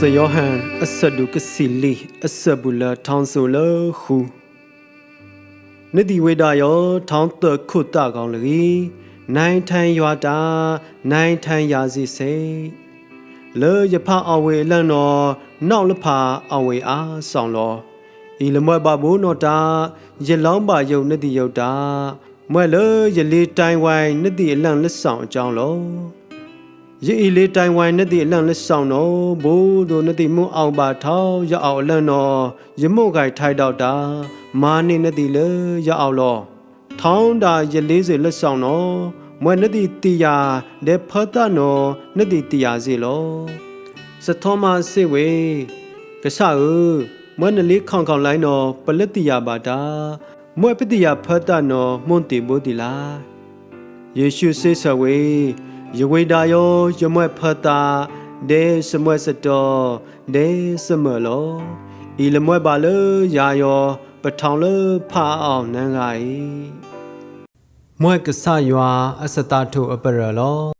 စယောဟန်အဆဒုကစီလီအဆဘူလာထောင်းဆိုလခုနတိဝေဒယောထောင်းတခုတကောင်လကြီးနိုင်ထန်ရွာတာနိုင်ထန်ရာစီစိတ်လေရဖအဝေလန့်တော်နောက်လဖအဝေအားဆောင်လောဤလမွဲ့ပါဘိုးနော်တာရလောင်းပါယုံနတိယုတ်တာမွဲ့လေရလေးတိုင်ဝိုင်နတိအလန့်လက်ဆောင်အကြောင်းလော ရေအီလေးတိုင်ဝိုင်နဲ့တိအလန့်လက်ဆောင်တော့ဘိုးတို့နဲ့တိမွအောင်ပါထောင်းရအောင်အလန့်တော့ရမုတ်ကိုင်ထိုက်တော့တာမာနေနဲ့တိလေရအောင်လောထောင်းတာရလေးစေလက်ဆောင်တော့မွဲနဲ့တိတီယာလက်ဖတ်တာနော်နဲ့တိတီယာစီလောစထောမစေဝေကဆာဦးမွဲနလေးခေါင်ခေါင်လိုက်တော့ပလက်တီယာပါတာမွဲပတိယာဖတ်တာနော်မွန်တီဘိုတီလာယေရှုစေဆဝေ ယဝေဒါယောယမွဲ့ဖတာဒေစမွဲ့စတော်ဒေစမလောဤလမွဲ့ပါလေရာယောပထောင်လေဖာအောင်နန်းကဤမွဲ့ကဆရွာအစတထုအပရလော